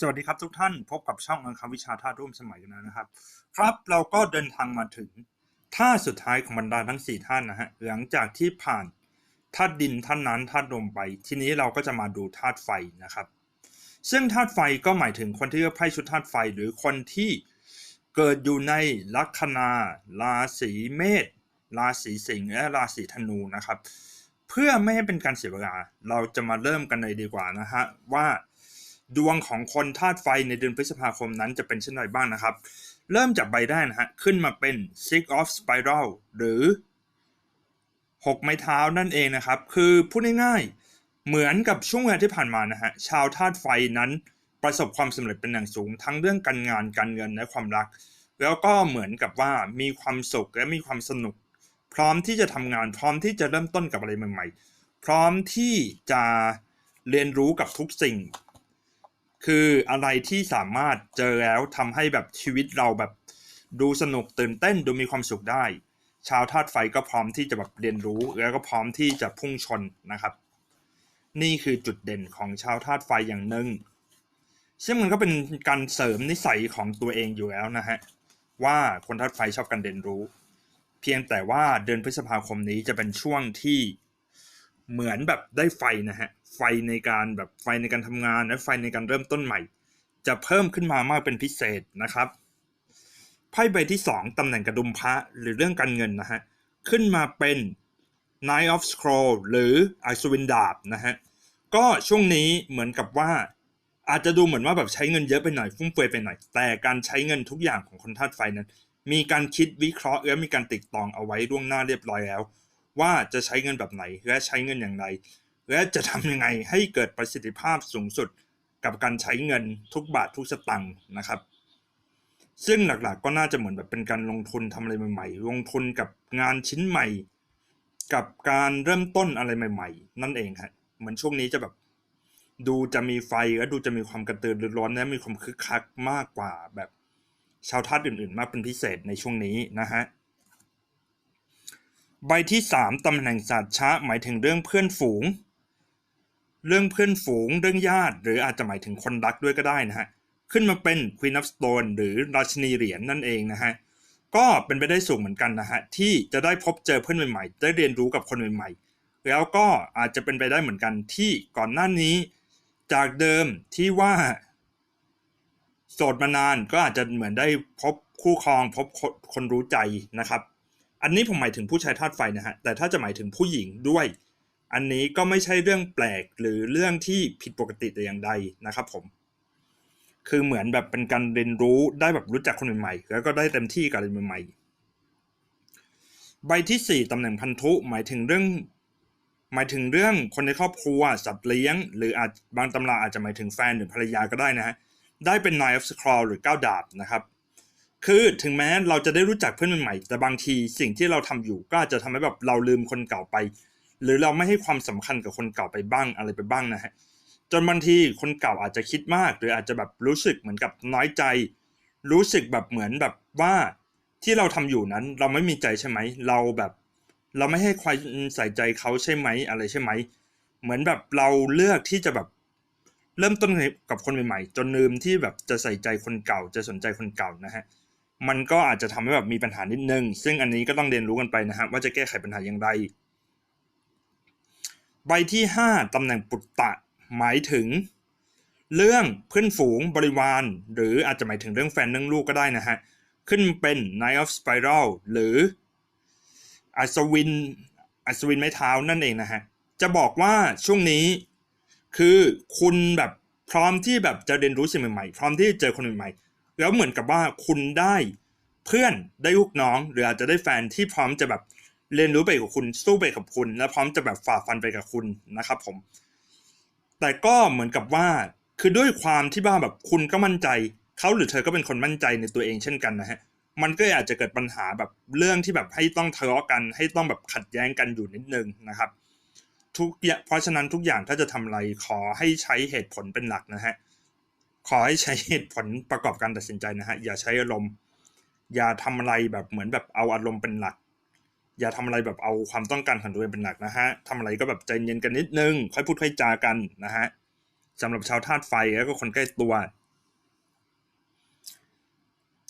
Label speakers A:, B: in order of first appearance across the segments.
A: สวัสดีครับทุกท่านพบกับช่องอังคารวิชาธาตุร่วมสมัยกันนะครับ ครับเราก็เดินทางมาถึงท่าสุดท้ายของบรรดาทั้ง 4 ท่านนะฮะหลังจากที่ผ่านธาตุดินธาตุน้ำธาตุลมไป ทีนี้เราก็จะมาดูธาตุไฟนะครับ ซึ่งธาตุไฟก็หมายถึงคนที่เลือกไพ่ชุดธาตุไฟ หรือคนที่เกิดอยู่ในลัคนาราศีเมษราศีสิงห์และราศีธนูนะครับ เพื่อไม่ให้เป็นการเสียเวลาเราจะมาเริ่มกันเลยดีกว่านะฮะว่า ดวงของคนธาตุไฟในเดือนพฤษภาคมนั้นจะเป็นเช่นไรบ้างนะครับ เริ่มจากใบแรกนะฮะขึ้นมาเป็น Six of Spiral หรือ 6 ไม้เท้านั่นเองนะครับ คือพูดง่ายๆ เหมือนกับช่วงเวลาที่ผ่านมานะฮะชาวธาตุไฟนั้นประสบความสำเร็จเป็นอย่างสูง ทั้งเรื่องการงานการเงินและความรัก แล้วก็เหมือนกับว่ามีความสุขและมีความสนุก พร้อมที่จะทำงานพร้อมที่จะเริ่มต้นกับอะไรใหม่ ๆ พร้อมที่จะเรียนรู้กับทุกสิ่ง คืออะไรที่สามารถเจอแล้วทำให้แบบชีวิตเราแบบดูสนุกตื่นเต้นดูมีความสุขได้ ชาวธาตุไฟก็พร้อมที่จะแบบเรียนรู้แล้วก็พร้อมที่จะพุ่งชนนะครับ นี่คือจุดเด่นของชาวธาตุไฟอย่างหนึ่งซึ่งมันก็เป็นการเสริมนิสัยของตัวเองอยู่แล้วนะฮะว่าคนธาตุไฟชอบการเรียนรู้ เพียงแต่ว่าเดือนพฤษภาคมนี้จะเป็นช่วงที่ เหมือนแบบได้ไฟนะฮะ ไฟในการแบบไฟในการทำงานและไฟในการเริ่มต้นใหม่ จะเพิ่มขึ้นมามากเป็นพิเศษนะครับไพ่ใบที่ 2ตำแหน่งกระดุมพระหรือเรื่องการเงินนะฮะ ขึ้นมาเป็น Knight of Scroll หรืออัศวินดาบนะฮะ ก็ช่วงนี้เหมือนกับว่า อาจจะดูเหมือนว่าแบบใช้เงินเยอะไปหน่อยฟุ่มเฟือยไปหน่อย แต่การใช้เงินทุกอย่างของคนธาตุไฟนั้น มีการคิดวิเคราะห์และมีการติดตองเอาไว้ล่วงหน้าเรียบร้อยแล้ว ว่าจะใช้เงินแบบไหน และใช้เงินอย่างไร และจะทำยังไงให้เกิดประสิทธิภาพสูงสุดกับการใช้เงินทุกบาททุกสตังค์นะครับ ซึ่งหลักๆก็น่าจะเหมือนแบบเป็นการลงทุนทำอะไรใหม่ๆ ลงทุนกับงานชิ้นใหม่ กับการเริ่มต้นอะไรใหม่ ๆ นั่นเองครับเหมือนช่วงนี้จะแบบดูจะมีไฟและดูจะมีความกระตือรือร้นและมีความคึกคักมากกว่าแบบชาวธาตุอื่นๆ มากเป็นพิเศษในช่วงนี้นะฮะ ใบที่ 3ตำแหน่งศาสตร์ช้าหมายถึงเรื่องเพื่อนฝูง เรื่องเพื่อนฝูง เรื่องญาติ หรืออาจจะหมายถึงคนรักด้วยก็ได้นะฮะ ขึ้นมาเป็น Queen of Stone หรือราชินีเหรียญนั่นเองนะฮะ ก็เป็นไปได้สูงเหมือนกันนะฮะ ที่จะได้พบเจอเพื่อนใหม่ๆ ได้เรียนรู้กับคนใหม่ๆ แล้วก็อาจจะเป็นไปได้เหมือนกันที่ก่อนหน้านี้ จากเดิมที่ว่า โสดมานานก็อาจจะเหมือนได้พบคู่ครองพบคนรู้ใจนะครับ อันนี้ผมหมายถึงผู้ชายธาตุไฟนะฮะ แต่ถ้าจะหมายถึงผู้หญิงด้วย อันนี้ก็ไม่ใช่เรื่องแปลกหรือเรื่องที่ผิดปกติแต่อย่างใดนะครับผม คือเหมือนแบบเป็นการเรียนรู้ได้แบบรู้จักคนใหม่ๆ แล้วก็ได้เต็มที่กับอะไรใหม่ๆ ใบที่ 4ตำแหน่งพันธุหมายถึงเรื่อง หมายถึงเรื่องคนในครอบครัวสัตว์เลี้ยง หรืออาจบางตำราอาจจะหมายถึงแฟนหรือภรรยาก็ได้นะฮะ ได้เป็น Nine of Scroll หรือ9ดาบนะครับ คือถึงแม้เราจะได้รู้จักเพื่อนใหม่แต่บางทีสิ่งที่เราทำอยู่ก็อาจจะทำให้แบบเราลืมคนเก่าไป หรือเราไม่ให้ความสำคัญกับคนเก่าไปบ้างอะไรไปบ้างนะฮะจนบางทีคนเก่าอาจจะคิดมาก หรืออาจจะแบบรู้สึกเหมือนกับน้อยใจ รู้สึกแบบเหมือนแบบว่าที่เราทำอยู่นั้น เราไม่มีใจใช่ไหมเราแบบ เราไม่ให้ความใส่ใจเขาใช่ไหมอะไรใช่ไหมเหมือนแบบเราเลือกที่จะแบบเริ่มต้นกับคนใหม่ๆ จนลืมที่แบบจะใส่ใจคนเก่าจะสนใจคนเก่านะฮะ มันก็อาจจะทำให้แบบมีปัญหานิดนึง ซึ่งอันนี้ก็ต้องเรียนรู้กันไปนะฮะว่าจะแก้ไขปัญหาอย่างไร ใบที่ 5ตำแหน่งปุตตะหมายถึง เรื่องเพื่อนฝูงบริวาร หรืออาจจะหมายถึงเรื่องแฟนเรื่องลูกก็ได้นะฮะ ขึ้นเป็น Knight of Spiral หรืออัศวินอัศวินไม้เท้านั่นเองนะฮะ จะบอกว่าช่วงนี้คือคุณแบบพร้อมที่แบบจะเรียนรู้สิ่งใหม่ๆ พร้อมที่จะเจอคนใหม่ๆ แล้วเหมือนกับว่าคุณได้เพื่อนได้ลูกน้อง หรืออาจจะได้แฟนที่พร้อมจะแบบเรียนรู้ไปกับคุณสู้ไปกับคุณ และพร้อมจะแบบฝ่าฟันไปกับคุณนะครับผม แต่ก็เหมือนกับว่าคือด้วยความที่ว่าแบบคุณก็มั่นใจเขาหรือเธอก็เป็นคนมั่นใจในตัวเองเช่นกันนะฮะมันก็อาจจะเกิดปัญหาแบบเรื่องที่แบบให้ต้องทะเลาะกัน ให้ต้องแบบขัดแย้งกันอยู่นิดนึงนะครับ ทุกอย่างเพราะฉะนั้นทุกอย่างถ้าจะทำอะไรขอให้ใช้เหตุผลเป็นหลักนะฮะ ขอให้ใช้เหตุผลประกอบการตัดสินใจนะฮะ อย่าใช้อารมณ์ อย่าทำอะไรแบบเหมือนแบบเอาอารมณ์เป็นหลัก อย่าทำอะไรแบบเอาความต้องการของตัวเองเป็นหลักนะฮะทำอะไรก็แบบใจเย็นกันนิดนึง ค่อยพูดค่อยจากันนะฮะสำหรับชาวธาตุไฟแล้วก็คนใกล้ตัว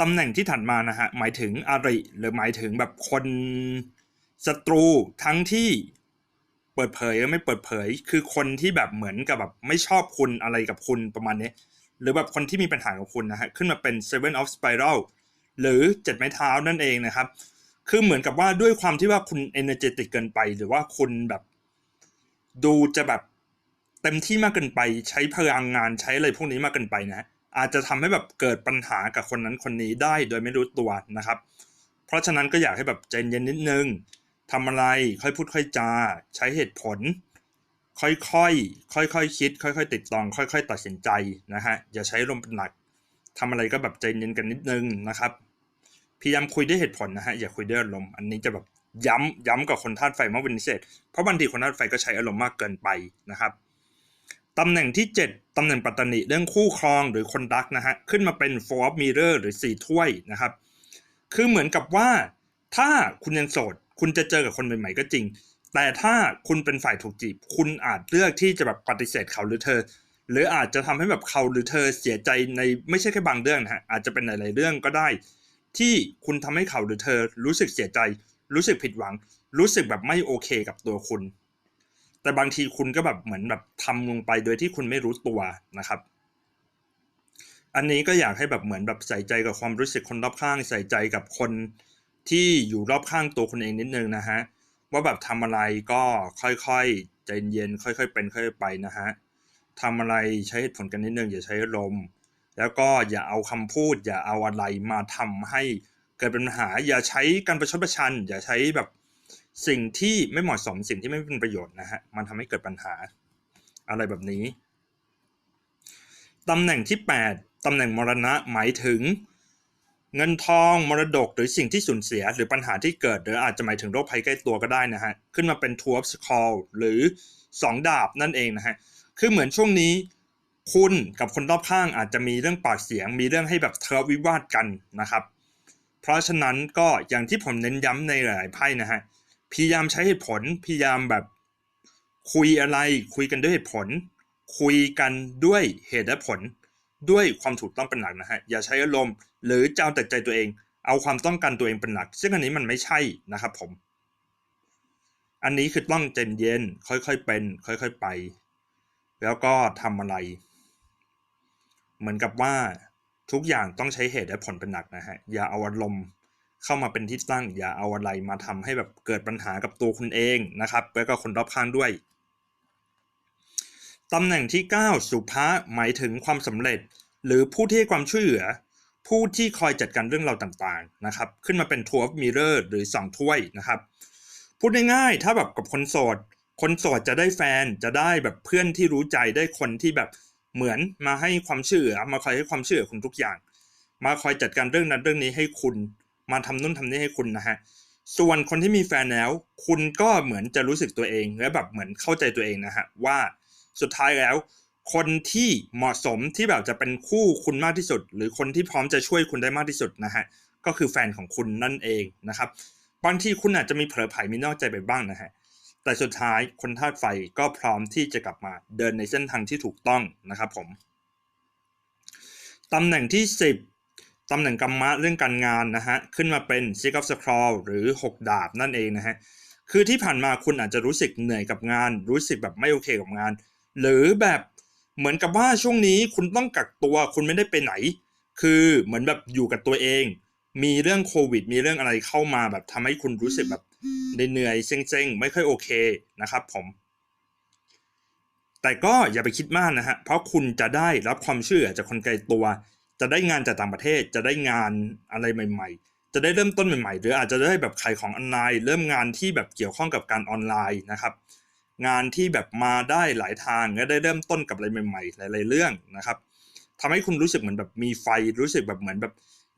A: ตำแหน่งที่ถัดมานะฮะหมายถึงอาริหรือหมายถึงแบบคนศัตรูทั้งที่เปิดเผยและไม่เปิดเผย คือคนที่แบบเหมือนกับแบบไม่ชอบคุณอะไรกับคุณประมาณนี้ หรือแบบคนที่มีปัญหากับคุณนะฮะขึ้นมาเป็น Seven of Spiral หรือเจ็ดไม้เท้านั่นเองนะครับ คือเหมือนกับว่าด้วยความที่ว่าคุณ energetic เกินไป หรือว่าคุณแบบ ดูจะแบบเต็มที่มากเกินไป ใช้พลังงานใช้อะไรพวกนี้มากเกินไปนะอาจจะทำให้แบบเกิดปัญหากับคนนั้นคนนี้ได้โดยไม่รู้ตัวนะครับ เพราะฉะนั้นก็อยากให้แบบใจเย็นนิดนึงทำอะไรค่อยพูดค่อยจา ใช้เหตุผล ค่อยๆ ค่อยๆคคิด ค่อย ๆ ติดตอง ค่อย ๆ ตัดสินใจนะฮะ อย่าใช้ลมเป็นหลักทำอะไรก็แบบใจเย็นกันนิดนึงนะครับ พยายามคุยด้วยเหตุผลนะฮะ อย่าคุยด้วยอารมณ์ อันนี้จะแบบย้ำย้ำกับคนธาตุไฟมากเป็นพิเศษ เพราะบางทีคนธาตุไฟก็ใช้อารมณ์มากเกินไปนะครับตำแหน่งที่ 7ตำแหน่งปัตตานีเรื่องคู่ครองหรือคนรักนะฮะ ขึ้นมาเป็น four of mirror หรือ 4 ถ้วยนะครับ คือเหมือนกับว่า ถ้าคุณยังโสด คุณจะเจอกับคนใหม่ๆก็จริง แต่ถ้าคุณเป็นฝ่ายถูกจีบ คุณอาจเลือกที่จะแบบปฏิเสธเขาหรือเธอ หรืออาจจะทำให้แบบเขาหรือเธอเสียใจในไม่ใช่แค่บางเรื่องนะฮะอาจจะเป็นหลายๆเรื่องก็ได้ ที่คุณทำให้เขาหรือเธอ รู้สึกเสียใจ รู้สึกผิดหวัง รู้สึกแบบไม่โอเคกับตัวคุณ แต่บางทีคุณก็แบบเหมือนแบบทำลงไปโดยที่คุณไม่รู้ตัวนะครับ อันนี้ก็อยากให้แบบเหมือนแบบใส่ใจกับความรู้สึกคนรอบข้าง ใส่ใจกับคนที่อยู่รอบข้างตัวคุณเองนิดนึงนะฮะ ว่าแบบทำอะไรก็ค่อยๆใจเย็นค่อยๆเป็นค่อยๆไปนะฮะทำอะไรใช้เหตุผลกันนิดนึงอย่าใช้อารมแล้วก็อย่าเอาคำพูด อย่าเอาอะไรมาทำให้เกิดเป็นปัญหา อย่าใช้การประชดประชัน อย่าใช้แบบสิ่งที่ไม่เหมาะสมสิ่งที่ไม่เป็นประโยชน์นะฮะมันทำให้เกิดปัญหาอะไรแบบนี้ตำแหน่งที่ 8ตำแหน่งมรณะหมายถึง เงินทองมรดกหรือสิ่งที่สูญเสียหรือปัญหาที่เกิด หรืออาจจะหมายถึงโรคภัยใกล้ตัวก็ได้นะฮะ ขึ้นมาเป็น two of scroll หรือ 2 ดาบนั่นเองนะฮะ คือเหมือนช่วงนี้คุณกับคนรอบข้างอาจจะมีเรื่องปากเสียง มีเรื่องให้แบบทะเลาะวิวาทกันนะครับ เพราะฉะนั้นก็อย่างที่ผมเน้นย้ำในหลายไพ่นะฮะ พยายามใช้เหตุผล พยายามแบบคุยอะไร คุยกันด้วยเหตุผล คุยกันด้วยเหตุและผล ด้วยความถูกต้องเป็นหลักนะฮะอย่าใช้อารมณ์ หรือเจ้าแต่ใจตัวเอง เอาความต้องการตัวเองเป็นหลัก ซึ่งอันนี้มันไม่ใช่นะครับผม อันนี้คือต้องใจเย็นค่อยๆเป็น ค่อยๆไป แล้วก็ทำอะไร เหมือนกับว่าทุกอย่างต้องใช้เหตุและผลเป็นหลักนะฮะอย่าเอาอารมณ์เข้ามาเป็นที่ตั้งอย่าเอาอะไรมาทำให้แบบเกิดปัญหากับตัวคุณเองนะครับ แล้วก็คนรอบข้างด้วย ตำแหน่งที่ 9 สุภาหมายถึงความสำเร็จ หรือผู้ที่ให้ความช่วยเหลือ ผู้ที่คอยจัดการเรื่องราวต่างๆนะครับ ขึ้นมาเป็นทัวร์มิเรอร์หรือสองถ้วยนะครับ พูดง่ายๆถ้าแบบกับคนโสด คนโสดจะได้แฟนจะได้แบบเพื่อนที่รู้ใจได้คนที่แบบเหมือนมาให้ความช่วยเหลือมาคอยให้ความช่วยเหลือคุณทุกอย่าง มาคอยจัดการเรื่องนั้นเรื่องนี้ให้คุณ มาทำนู่นทำนี่ให้คุณนะฮะส่วนคนที่มีแฟนแล้ว คุณก็เหมือนจะรู้สึกตัวเองและแบบเหมือนเข้าใจตัวเองนะฮะว่า สุดท้ายแล้ว คนที่เหมาะสมที่แบบจะเป็นคู่คุณมากที่สุด หรือคนที่พร้อมจะช่วยคุณได้มากที่สุดนะฮะก็คือแฟนของคุณนั่นเองนะครับบางทีคุณอาจจะมีเผลอไผ่มีนอกใจไปบ้างนะฮะแต่สุดท้ายคนธาตุไฟก็พร้อมที่จะกลับมาเดินในเส้นทางที่ถูกต้องนะครับผมตำแหน่งที่ 10 ตำแหน่งกรรมะเรื่องการงานนะฮะขึ้นมาเป็น Six of Scroll หรือ 6 ดาบนั่นเองนะฮะคือที่ผ่านมาคุณอาจจะรู้สึกเหนื่อยกับงาน รู้สึกแบบไม่โอเคกับงาน หรือแบบเหมือนกับว่าช่วงนี้คุณต้องกักตัวคุณไม่ได้ไปไหน คือเหมือนแบบอยู่กับตัวเอง มีเรื่องโควิด มีเรื่องอะไรเข้ามาแบบทำให้คุณรู้สึกแบบเหนื่อยเซ็งๆ ไม่ค่อยโอเคนะครับผมแต่ก็อย่าไปคิดมากนะฮะ เพราะคุณจะได้รับความเชื่อจากคนไกลตัว จะได้งานจากต่างประเทศ จะได้งานอะไรใหม่ ๆ จะได้เริ่มต้นใหม่ๆ หรืออาจจะได้แบบขายของออนไลน์ เริ่มงานที่แบบเกี่ยวข้องกับการออนไลน์นะครับ งานที่แบบมาได้หลายทางและได้เริ่มต้นกับอะไรใหม่ๆหลายๆเรื่องนะครับทำให้คุณรู้สึกเหมือนแบบมีไฟรู้สึกแบบเหมือนแบบ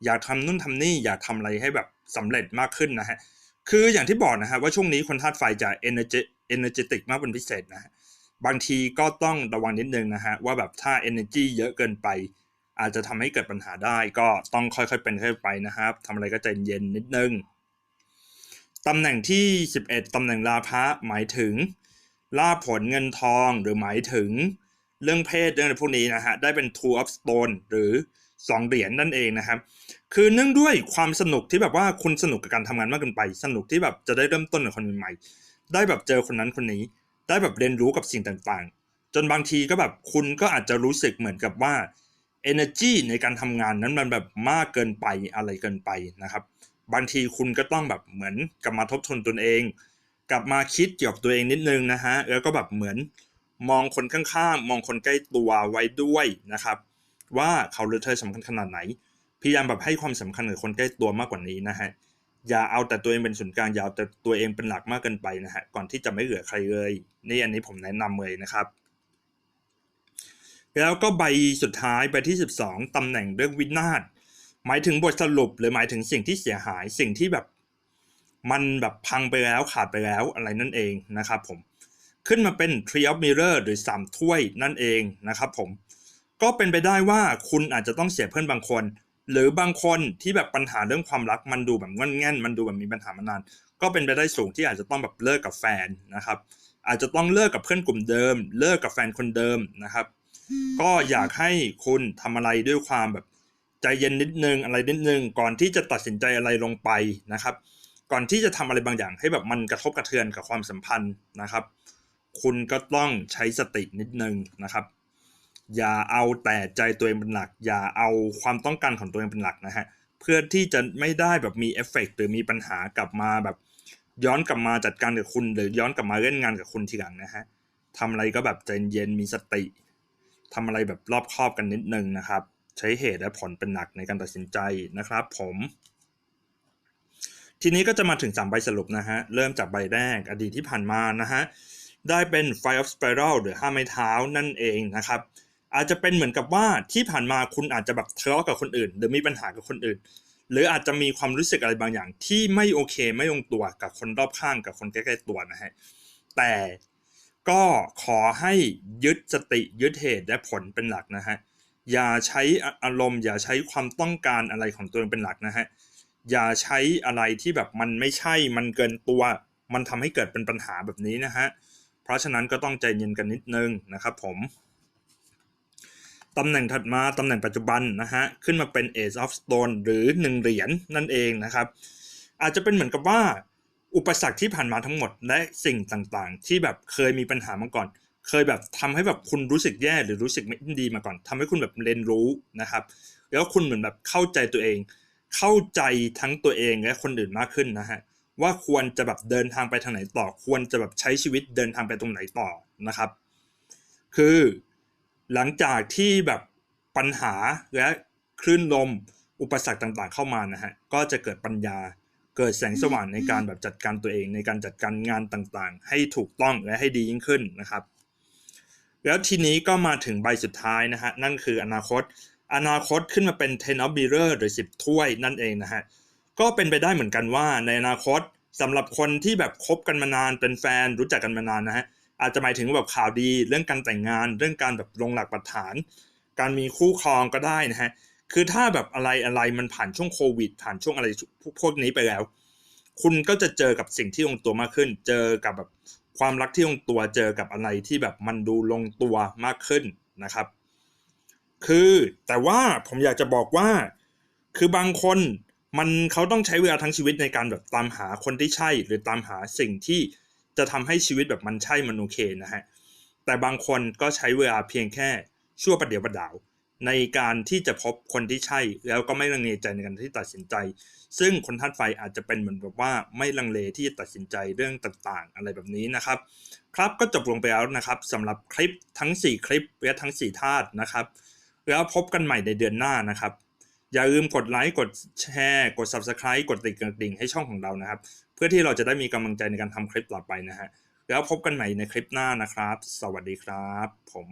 A: อยากทำนู่นทำนี่อยากทำอะไรให้แบบสำเร็จมากขึ้นนะฮะคืออย่างที่บอกนะฮะว่าช่วงนี้คนธาตุไฟจะ energy energetic มากเป็นพิเศษนะฮะบางทีก็ต้องระวังนิดนึงนะฮะว่าแบบถ้า energy เยอะเกินไป อาจจะทำให้เกิดปัญหาได้ก็ต้องค่อยๆเป็นค่อยๆไปนะครับทำอะไรก็ใจเย็นนิดนึงตำแหน่งที่ 11ตำแหน่งลาภะหมายถึง ลาผลเงินทองหรือหมายถึงเรื่องเพศเรื่องอะไรพวกนี้นะฮะได้เป็น two of stone หรือสองเหรียญนั่นเองนะครับ คือเนื่องด้วยความสนุกที่แบบว่าคุณสนุกกับการทำงานมากเกินไป สนุกที่แบบจะได้เริ่มต้นกับคนใหม่ ได้แบบเจอคนนั้นคนนี้ ได้แบบเรียนรู้กับสิ่งต่างๆ จนบางทีก็แบบคุณก็อาจจะรู้สึกเหมือนกับว่า energy ในการทำงานนั้นมันแบบมากเกินไปอะไรเกินไปนะครับ บางทีคุณก็ต้องแบบเหมือนกลับมาทบทวนตนเอง กลับมาคิดเกี่ยวกับตัวเองนิดนึงนะฮะแล้วก็แบบเหมือนมองคนข้างๆ มองคนใกล้ตัวไว้ด้วยนะครับ ว่าเขาหรือเธอสำคัญขนาดไหน พยายามแบบให้ความสำคัญกับคนใกล้ตัวมากกว่านี้นะฮะอย่าเอาแต่ตัวเองเป็นศูนย์กลางอย่าเอาแต่ตัวเองเป็นหลักมากเกินไปนะฮะก่อนที่จะไม่เหลือใครเลยนี่อันนี้ผมแนะนำเลยนะครับ แล้วก็ใบสุดท้ายใบที่ 12ตำแหน่งเรื่องวินาศหมายถึงบทสรุปหรือหมายถึงสิ่งที่เสียหายสิ่งที่แบบ มันแบบพังไปแล้วขาดไปแล้วอะไรนั่นเองนะครับผมขึ้นมาเป็น Tree of Mirror หรือ 3 ถ้วยนั่นเองนะครับผมก็เป็นไปได้ว่าคุณอาจจะต้องเสียเพื่อนบางคน หรือบางคนที่แบบปัญหาเรื่องความรักมันดูแบบงอนแง่นมันดูแบบมีปัญหามานาน ก็เป็นไปได้สูงที่อาจจะต้องแบบเลิกกับแฟนนะครับ อาจจะต้องเลิกกับเพื่อนกลุ่มเดิม เลิกกับแฟนคนเดิมนะครับ ก็อยากให้คุณทำอะไรด้วยความแบบใจเย็นนิดนึงอะไรนิดนึงก่อนที่จะตัดสินใจอะไรลงไปนะครับ ก่อนที่จะทำอะไรบางอย่าง ให้แบบมันกระทบกระเทือนกับความสัมพันธ์นะครับ คุณก็ต้องใช้สตินิดนึงนะครับ อย่าเอาแต่ใจตัวเองเป็นหลัก อย่าเอาความต้องการของตัวเองเป็นหลักนะฮะเพื่อที่จะไม่ได้แบบมีเอฟเฟกต์หรือมีปัญหากลับมาแบบย้อนกลับมาจัดการกับคุณ หรือย้อนกลับมาเล่นงานกับคุณทีหลังนะฮะทำอะไรก็แบบใจเย็นมีสติทำอะไรแบบรอบคอบกันนิดนึงนะครับ ใช้เหตุและผลเป็นหลักในการตัดสินใจนะครับ ผม ทีนี้ก็จะมาถึง 3 ใบสรุปนะฮะ เริ่มจากใบแรกอดีตที่ผ่านมานะฮะ ได้เป็น Fire of Spiral หรือห้าไม้เท้านั่นเองนะครับ อาจจะเป็นเหมือนกับว่าที่ผ่านมาคุณอาจจะแบบทะเลาะกับคนอื่น หรือมีปัญหากับคนอื่น หรืออาจจะมีความรู้สึกอะไรบางอย่าง ที่ไม่โอเคไม่ลงตัวกับคนรอบข้างกับคนใกล้ๆตัวนะฮะ แต่ก็ขอให้ยึดสติยึดเหตุและผลเป็นหลักนะฮะอย่าใช้อารมณ์ อย่าใช้ความต้องการอะไรของตัวเองเป็นหลักนะฮะ อย่าใช้อะไรที่แบบมันไม่ใช่มันเกินตัว มันทำให้เกิดเป็นปัญหาแบบนี้นะฮะ เพราะฉะนั้นก็ต้องใจเย็นกันนิดนึงนะครับผมตำแหน่งถัดมาตำแหน่งปัจจุบันนะฮะ ขึ้นมาเป็น Ace of Stone หรือ 1 เหรียญนั่นเองนะครับ อาจจะเป็นเหมือนกับว่า อุปสรรคที่ผ่านมาทั้งหมด และสิ่งต่างๆ ที่แบบเคยมีปัญหามาก่อน เคยแบบทำให้แบบคุณรู้สึกแย่หรือรู้สึกไม่ดีมาก่อนทำให้คุณแบบเรียนรู้นะครับ แล้วคุณเหมือนแบบเข้าใจตัวเอง เข้าใจทั้งตัวเองและคนอื่นมากขึ้นนะฮะว่าควรจะแบบเดินทางไปทางไหนต่อ ควรจะแบบใช้ชีวิตเดินทางไปตรงไหนต่อนะครับ คือหลังจากที่แบบปัญหาและคลื่นลมอุปสรรคต่างๆ เข้ามานะฮะก็จะเกิดปัญญาเกิดแสงสว่างในการแบบจัดการตัวเองในการจัดการงานต่างๆ ให้ถูกต้องและให้ดียิ่งขึ้นนะครับ แล้วทีนี้ก็มาถึงใบสุดท้ายนะฮะนั่นคืออนาคต อนาคตขึ้นมาเป็น Ten of Mirror หรือ 10 ถ้วยนั่นเองนะฮะ ก็เป็นไปได้เหมือนกันว่าในอนาคตสำหรับคนที่แบบคบกันมานานเป็นแฟนรู้จักกันมานานนะฮะ อาจจะหมายถึงแบบข่าวดีเรื่องการแต่งงาน เรื่องการแบบลงหลักปักฐาน การมีคู่ครองก็ได้นะฮะ คือถ้าแบบอะไรอะไรมันผ่านช่วงโควิด ผ่านช่วงอะไรพวกนี้ไปแล้ว คุณก็จะเจอกับสิ่งที่ลงตัวมากขึ้น เจอกับแบบความรักที่ลงตัวเจอกับอะไรที่แบบมันดูลงตัวมากขึ้นนะครับ คือแต่ว่าผมอยากจะบอกว่า คือบางคนมันเขาต้องใช้เวลาทั้งชีวิตในการแบบตามหาคนที่ใช่ หรือตามหาสิ่งที่จะทำให้ชีวิตแบบมันใช่มันโอเคนะฮะแต่บางคนก็ใช้เวลาเพียงแค่ชั่วประเดี๋ยวประดาว ในการที่จะพบคนที่ใช่ แล้วก็ไม่ลังเลใจในการที่ตัดสินใจ ซึ่งคนธาตุไฟอาจจะเป็นเหมือนแบบว่าไม่ลังเลที่จะตัดสินใจเรื่องต่างๆ อะไรแบบนี้นะครับ ครับก็จบลงไปแล้วนะครับสำหรับคลิปทั้ง 4 คลิปและทั้ง4ธาตุนะครับ แล้วพบกันใหม่ในเดือนหน้านะครับ อย่าลืมกดไลค์กดแชร์ กด Subscribe กดติดกระดิ่งให้ช่องของเรานะครับ เพื่อที่เราจะได้มีกำลังใจในการทำคลิปต่อไปนะฮะแล้วพบกันใหม่ในคลิปหน้านะครับ สวัสดีครับ ผม